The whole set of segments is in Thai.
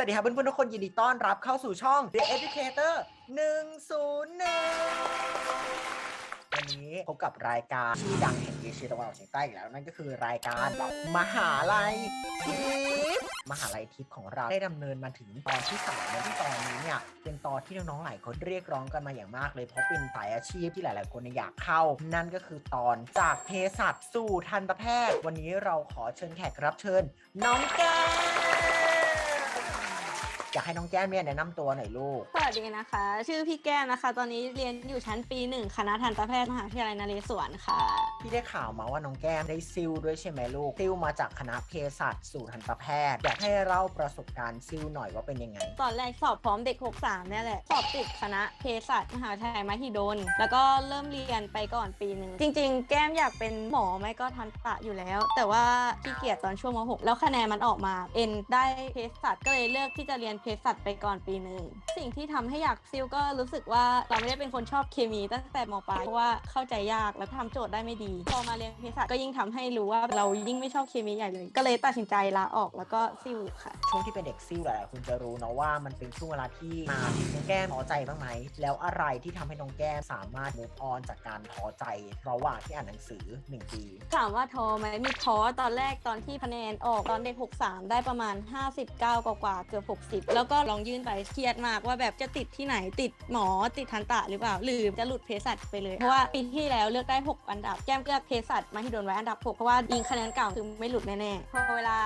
สวัสดีครับเพื่อนๆทุกคนยินดีต้อนรับเข้าสู่ช่อง The Educator 101 วันนี้พบกับรายการชื่อดังแห่งเอเชียตะวันออกเฉียงใต้อีกแล้ว นั่นก็คือรายการมหาลัยทิพย์มหาลัยทิพย์ของเราได้ดำเนินมาถึงตอนที่สามแล้วที่ตอนนี้เนี่ยเป็นตอนที่น้องๆหลายคนเรียกร้องกันมาอย่างมากเลยเพราะเป็นสายอาชีพที่หลายๆคนอยากเข้า นั่นก็คือตอนจากเภสัชสู่ทันตแพทย์ วันนี้เราขอเชิญแขกรับเชิญ น้องแก้ม อยากให้น้องแก้มเนี่ยแนะนำตัวหน่อยลูก สวัสดีนะคะ ชื่อพี่แก้มนะคะ ตอนนี้เรียนอยู่ชั้นปีหนึ่งคณะทันตแพทย์มหาวิทยาลัยนเรศวรค่ะ พี่ได้ข่าวมาว่าน้องแก้มได้ซิลด้วยใช่ไหมลูกซิลมาจากคณะเภสัชสู่ทันตแพทย์อยากให้เล่าประสบการณ์ซิลหน่อยว่าเป็นยังไง ตอนแรกสอบพร้อมเด็ก 63 เนี่ยแหละ สอบติดคณะเภสัชมหาวิทยาลัยมหิดล แล้วก็เริ่มเรียนไปก่อนปีหนึ่ง จริง ๆ แก้มอยากเป็นหมอไม่ก็ทันตะอยู่แล้ว แต่ว่าขี้เกียจตอนช่วงม .6 แล้วคะแนนมันออกมา เอ็นได้เภสัชก็เลยเลือกที่จะเรียนเภสัชไปก่อนปีหนึ่งสิ่งที่ทำให้อยากซิลก็รู้สึกว่าเราไม่ได้เป็นคนชอบเคมีตั้งแต่มปลายเพราะว่าเข้าใจยากแล้วทำโจทย์ได้ไม่ดีพอมาเรียนเภสัชก็ยิ่งทำให้รู้ว่าเรายิ่งไม่ชอบเคมีใหญ่เลย ก็เลยตัดสินใจลาออกแล้วก็ซิลค่ะ ช่วงที่เป็นเด็กซิลหลายๆคนจะรู้เนาะว่ามันเป็นช่วงเวลาที่มาน้องแก้มท้อใจบ้างไหมแล้วอะไรที่ทำให้น้องแก้มสามารถ move on จากการท้อใจระหว่างที่อ่านหนังสือ 1 ปีถามว่าท้อไหมมีท้อตอนแรกตอนที่คะแนนออกตอนเด็ก 63 ได้ประมาณ 59 กว่ากว่าๆเกือบ 60แล้วก็ลองยื่นไปเครียดมากว่าแบบจะติดที่ไหนติดหมอติดทันตะหรือเปล่า หรือจะหลุดเภสัชไปเลย เพราะว่าปีที่แล้วเลือกได้ 6 อันดับ แก้มเลือกเภสัชมาที่โดนไว้อันดับ 6 เพราะว่ายิงคะแนนเก่าคือไม่หลุดแน่ๆพอเวลา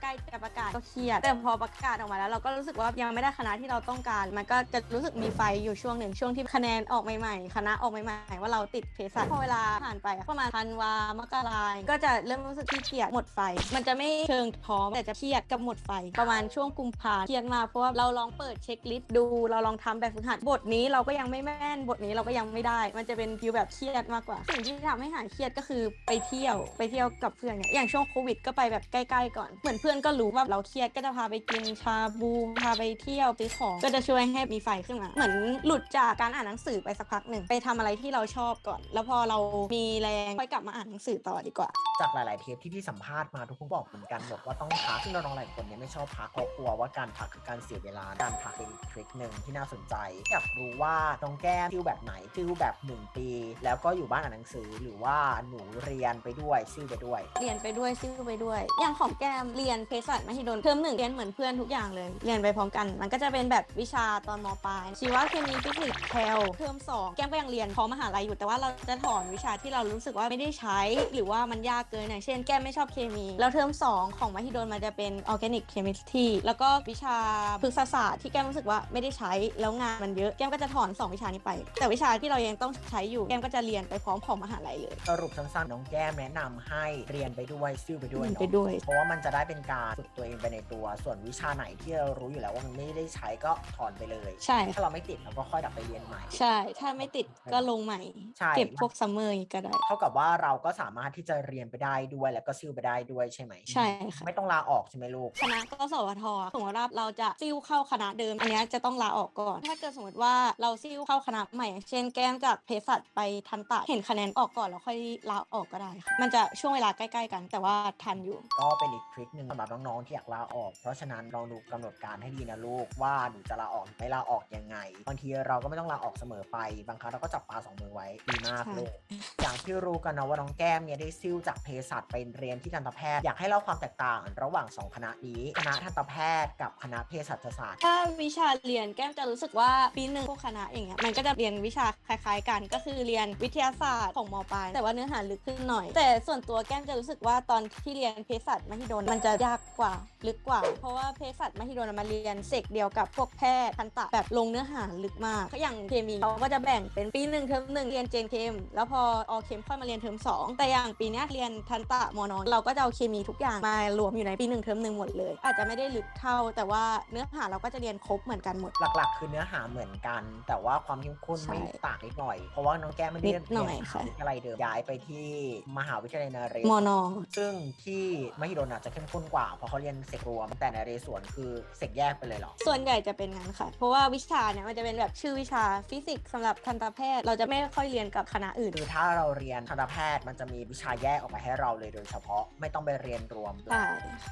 ใกล้จะประกาศก็เครียด แต่พอประกาศออกมาแล้วเราก็รู้สึกว่ายังไม่ได้คณะที่เราต้องการ มันก็จะรู้สึกมีไฟอยู่ช่วงหนึ่งช่วงที่คะแนนออกใหม่ๆ คณะออกใหม่ๆว่าเราติดเภสัชพอเวลาผ่านไปประมาณธันวามกราก็จะเริ่มรู้สึกขี้เกียจหมดไฟ มันจะไม่เชิงท้อแต่จะเครียดกับหมดไฟ ประมาณช่วงกุมภาเครียดมากเพราะว่าเราลองเปิดเช็คลิสต์ดูเราลองทำแบบฝึกหัดบทนี้เราก็ยังไม่แม่นบทนี้เราก็ยังไม่ได้ มันจะเป็นฟิลแบบเครียดมากกว่าสิ่งที่ทำให้หายเครียดก็คือไปเที่ยวไปเที่ยวกับเพื่อนเนี่ยอย่างช่วงโควิดก็ไปแบบใกล้ๆก่อนเหมือนเพื่อนก็รู้ว่าเราเครียดก็จะพาไปกินชาบูพาไปเที่ยวซื้อของก็จะช่วยให้มีไฟขึ้นมาเหมือนหลุดจากการอ่านหนังสือไปสักพักหนึ่งไปทำอะไรที่เราชอบก่อน แล้วพอเรามีแรงค่อยกลับมาอ่านหนังสือต่อดีกว่า จากหลาย ๆ เทปที่พี่สัมภาษณ์มาทุกคนบอกเหมือนกันบอกว่าต้องพักซึ่งน้องๆหลายคนเนี่ยไม่ชอบพักเพราะกลัวว่าการพักคือการเสียเวลาการพักเป็นทริคหนึ่งที่น่าสนใจ อยากรู้ว่าน้องแก้มซิลแบบไหนซิลแบบ 1 ปี แล้วก็อยู่บ้านอ่านหนังสือหรือว่าหนูเรียนไปด้วยซิลไปด้วย เรียนไปด้วยซิ่วไปด้วย อย่างของแก้มเรียนเภสัชมหิดลเทอมหนึ่งเรียนเหมือนเพื่อนทุกอย่างเลย เรียนไปพร้อมกัน มันก็จะเป็นแบบวิชาตอนมปลายชีวเคมีฟิสิกส์แคลเทอมสองแก้มก็ยังเรียนพร้อมมหาลัยอยู่แต่ว่าเราจะถอนวิชาที่เรารู้สึกว่าไม่ได้ใช้ หรือว่ามันยากเกินอย่างเช่นแก้มไม่ชอบเคมี แล้วเทอมสองของมหิดลมันจะเป็นออร์แกนิกเคมิสตรีแล้วก็วิชาพฤกษศาสตร์ที่แก้มรู้สึกว่าไม่ได้ใช้แล้วงานมันเยอะแก้มก็จะถอนสองวิชานี้ไป แต่วิชาที่เรายังต้องใช้อยู่แก้มก็จะเรียนไปพร้อมของมหาลัยเลย สรุปสั้นๆน้องแก้มแนะนำให้เรียนไปด้วยซิลไปด้วยเรียนเนาะไปด้วย เพราะว่ามันจะได้เป็นการฝึกตัวเองไปในตัว ส่วนวิชาไหนที่เรารู้อยู่แล้วว่ามันไม่ได้ใช้ก็ถอนไปเลย ใช่ถ้าเราไม่ติดเราก็ค่อยกลับไปเรียนใหม่ ใช่ ถ้าไม่ติดก็ลงใหม่ ใช่ เก็บพวกซัมเมอร์ก็ได้ เท่ากับว่าเราก็สามารถที่จะเรียนไปได้ด้วยแล้วก็ซิลไปได้ด้วยใช่ไหมใช่ค่ะ ไม่ต้องลาออกใช่ไหมลูก คณะกสวทสมมติว่าเราจะซิ่วเข้าคณะเดิม อันเนี้ยจะต้องลาออกก่อน ถ้าเกิดสมมติว่าเราซิ่วเข้าคณะใหม่ เช่นแก้มจากเภสัชไปทันตะเห็นคะแนนออกก่อนแล้วค่อยลาออกก็ได้ค่ะมันจะช่วงเวลาใกล้ๆกัน แต่ว่าทันอยู่ ก็เป็นอีกทริคหนึ่งสำหรับน้องๆที่อยากลาออก เพราะฉะนั้นลองดูกำหนดการให้ดีนะลูกว่าหนูจะลาออกหรือไม่ลาออกยังไงบางทีเราก็ไม่ต้องลาออกเสมอไป บางครั้งเราก็จับปลาสองมือไว้ดีมากใช่ลูกอย่างที่รู้กันนะว่าน้องแก้มเนี่ยได้ซิ่วจากเภสัชไปเรียนที่ทันตแพทย์อยากให้เล่าความแตกต่าง ระหว่างสองคณะนี้คณะทันตแพทย์กับคณะเภสัชศาสตร์ ถ้าวิชาเรียนแก้มจะรู้สึกว่าปีหนึ่งพวกคณะอย่างเงี้ยมันก็จะเรียนวิชาคล้ายๆ กันก็คือเรียนวิทยาศาสตร์ของมปลายแต่ว่าเนื้อหาลึกขึ้นหน่อย แต่ส่วนตัวแก้มจะรู้สึกว่าตอนที่เรียนเภสัชมหิดลมันจะยากกว่าลึกกว่า เพราะว่าเภสัชมหิดลมาเรียนเซกเดียวกับพวกแพทย์ทันตะแบบลงเนื้อหาลึกมากก็อย่างเคมีเขาก็จะแบ่งเป็นปีหนึ่งเทอมหนึ่งเรียนเจนเคมแล้วพอออเคมค่อยมาเรียนเทอมสองแต่อย่างปีนี้เรียนทันตะมอนอนเราก็จะเอาเคมีทุกอย่างมารวมอยู่ในปีหนึ่งเทอมหนึ่งหมดเลย อาจจะไม่ได้ลึกเท่าแต่ว่าเนื้อหาเราก็จะเรียนครบเหมือนกันหมด หลักๆ คือเนื้อหาเหมือนกัน แต่ว่าความเข้มข้นใช่ไม่ต่างนิดหน่อย เพราะว่าน้องแก้มไม่ได้นิดหน่อยเรีนมหาค่ะวิทยาลัยเดิมย้ายไปที่มหาวิทยาลัยนเรศมวรอนอ ซึ่งที่มหิดลอาจจะเข้มข้นกว่าเพราะเขาเรียนเสกรวม แต่ในเรศวรคือเสกแยกไปเลยเหรอ ส่วนใหญ่จะเป็นงั้นค่ะ เพราะว่าวิชาเนี่ยมันจะเป็นแบบชื่อวิชาฟิสิกส์สำหรับทันตแพทย์ เราจะไม่ค่อยเรียนกับคณะอื่น คือถ้าเราเรียนทันตแพทย์มันจะมีวิชาแยกออกมาให้เราเลยโดยเฉพาะไม่ต้องไปเรียนรวม ใช่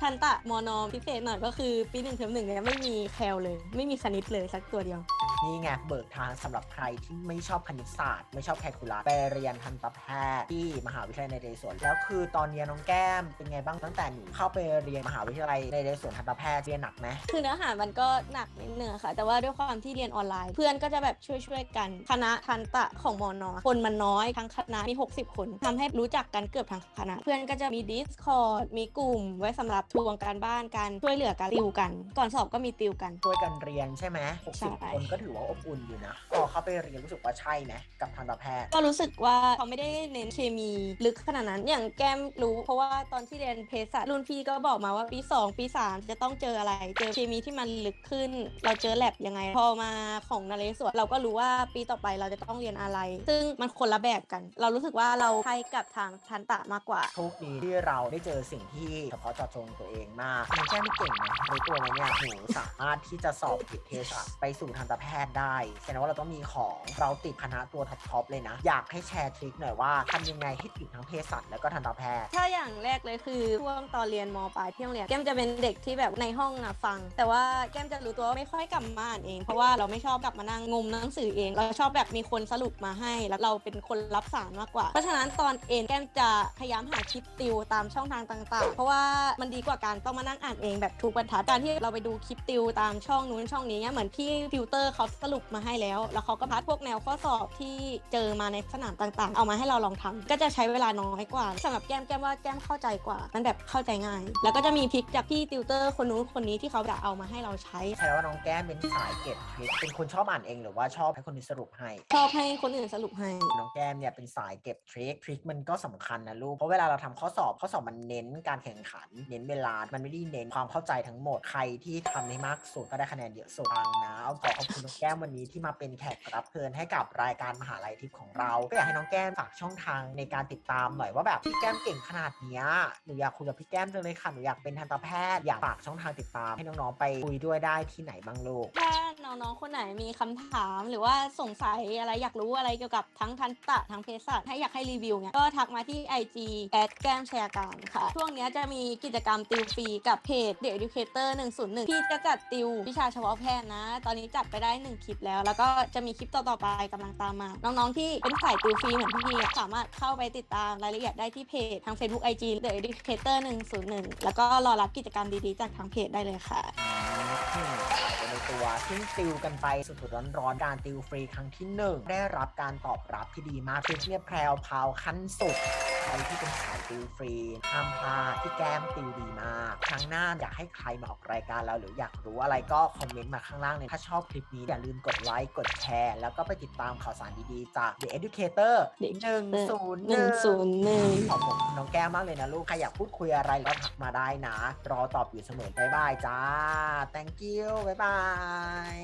ทันตะมอนอพิเศษหน่อยก็คือปีหนึ่งเทอมหนึ่งเนี่ยไม่มีแคลเลย ไม่มีสนิทเลยสักตัวเดียว นี่ไงเบิกทางสำหรับใครที่ไม่ชอบคณิตศาสตร์ ไม่ชอบแคลคูลัสไปเรียนทันตแพทย์ที่มหาวิทยาลัยในเรศวรแล้วคือตอนเรียนน้องแก้มเป็นไงบ้างตั้งแต่หนูเข้าไปเรียนมหาวิทยาลัยในเรศวรทันตแพทย์เรียนหนักไหมคือเนื้อหามันก็หนักนิดนึงอะค่ะ แต่ว่าด้วยความที่เรียนออนไลน์ เพื่อนก็จะแบบช่วยๆกันคณะทันตะของมอนอคนมันน้อยทั้งคณะมี 60 คนทำให้รู้จักกันเกือบทั้งคณะ เพื่อนก็จะมี Discord มีกลุ่ม ไว้สำหรับทวงการบ้านกันช่วยเหลือกันติวกัน ก่อนสอบก็มีติวกันช่วยกันเรียนใช่ไหมใช่60 คนก็ถือว่าอบอุ่นอยู่นะพอเข้าไปเรียนรู้สึกว่าใช่ไหมกับทันตแพทย์ ก็รู้สึกว่าเขาไม่ได้เน้นเคมีลึกขนาดนั้น อย่างแก้มรู้ เพราะว่าตอนที่เรียนเภสัชรุ่นพี่ก็บอกมาว่าปี 2 ปี 3 จะต้องเจออะไร เจอเคมีที่มันลึกขึ้น เราเจอแลบยังไง พอมาของนเรศวรเราก็รู้ว่าปีต่อไปเราจะต้องเรียนอะไร ซึ่งมันคนละแบบกัน เรารู้สึกว่าเราใช้กับทางทันตะมากกว่า โชคดีที่เราได้เจอสิ่งที่เฉพาะเจาะจงตัวเองมากน้องแก้มนี่เก่งนะในตัวไหมเนี่ยหนูสามารถที่จะสอบติดเทสัไปสู่ทันตแพทย์ได้แสดงว่าเราต้องมีของเราติดคณะตัวท็อปๆเลยนะ อยากให้แชร์ทริคหน่อยว่าทำยังไงให้ติดทั้งเภสัชแล้วก็ทันตแพทย์ถ้าอย่างแรกเลยคือช่วงตอนเรียนมปลายที่โรงเรียนแก้มจะเป็นเด็กที่แบบในห้องนะฟัง แต่ว่าแก้มจะรู้ตัวว่าไม่ค่อยกลับมาอ่านเอง เพราะว่าเราไม่ชอบกลับมานั่งงมหนังสือเอง เราชอบแบบมีคนสรุปมาให้ แล้วเราเป็นคนรับสารมากกว่า เพราะฉะนั้นตอนเอ็นแก้มจะพยายามหาคลิปติวตามช่องทางต่าง ๆ เพราะว่ามันดีกว่าการต้องมานั่งอ่านเองแบบทุกบรรทัดการที่เราไปดูคลิปติวตามช่องนู้นช่องนี้เนี่ยเหมือนพี่ติวเตอร์เขาสรุปมาให้แล้ว แล้วเขาก็พัดพวกแนวข้อสอบที่เจอมาในสนามต่างๆ เอามาให้เราลองทำก็จะใช้เวลาน้อยกว่าสำหรับแก้มแก้มว่าแก้มเข้าใจกว่า มันแบบเข้าใจง่าย แล้วก็จะมีพลิกจากพี่ติวเตอร์คนนู้นคนนี้ที่เขาจะเอามาให้เราใช้แสดงว่าน้องแก้มเป็นสายเก็บทริคเป็นคนชอบอ่านเองหรือว่าชอบให้คนอื่นสรุปให้ชอบให้คนอื่นสรุปให้น้องแก้มเนี่ยเป็นสายเก็บทริคทริคมันก็สำคัญนะลูกเพราะเวลาเราทำข้อสอบข้อสอบมันเน้นการแข่งขัน เน้นเวลา มันไม่ได้เน้นความเข้าใจทั้งหมดใครที่ทำได้มากสุดก็ได้คะแนนเยอะสุดฟังนะเอาขอขอบคุณน้องแก้มวันนี้ที่มาเป็นแขกรับเชิญให้กับรายการมหาลัยทิพย์ของเรา ก็อยากให้น้องแก้มฝากช่องทางในการติดตามหน่อยว่าแบบพี่แก้มเก่งขนาดเนี้ยหนูอยากคุยกับพี่แก้มจังเลยค่ะหนูอยากเป็นทันตแพทย์อยากฝากช่องทางติดตาม ให้น้องๆไปคุยด้วยได้ที่ไหนบ้างลูก น้องๆ คนไหนมีคำถามหรือว่าสงสัยอะไรอยากรู้อะไรเกี่ยวกับทั้งทันตะทั้งเภสัชให้อยากให้รีวิวเนี่ยก็ทักมาที่ IG แอดแก้มแชร์การค่ะ ช่วงนี้จะมีกิจกรรมติวฟรีกับเพจ The Educator 101 ที่จะจัดติววิชาเฉพาะแพทย์นะ ตอนนี้จัดไปได้ 1 คลิปแล้ว แล้วก็จะมีคลิปต่อๆไปกำลังตามมา น้องๆ ที่เป็นสายติวฟรีเหมือนพี่สามารถเข้าไปติดตามรายละเอียดได้ที่เพจทาง Facebook IG The Educator 101 แล้วก็รอรับกิจกรรมดีๆ จากทางเพจได้เลยค่ะ ตัวซึ่งติวกันไปสุดๆร้อนๆการติวฟรีครั้งที่หนึ่งได้รับการตอบรับที่ดีมากคลิปเนี่ยแพรวพาวขั้นสุด รที่เป็นสายติวฟรีห้ามพลาดที่แก้มติวดีมากครั้งหน้าอยากให้ใครมาออกรายการเราหรืออยากรู้อะไรก็คอมเมนต์มาข้างล่างเลยถ้าชอบคลิปนี้อย่าลืมกดไลค์กดแชร์แล้วก็ไปติดตามข่าวสารดีๆ จาก The Educator The หนึ่งศูนย์หนึ่งศูนย์หนึ่งขอบคุณน้องแก้มมากเลยนะลูกใครอยากพูดคุยอะไรก็ทักมาได้นะ รอตอบอยู่เสมอบ๊ายบายจ้า thank you บ๊ายบาย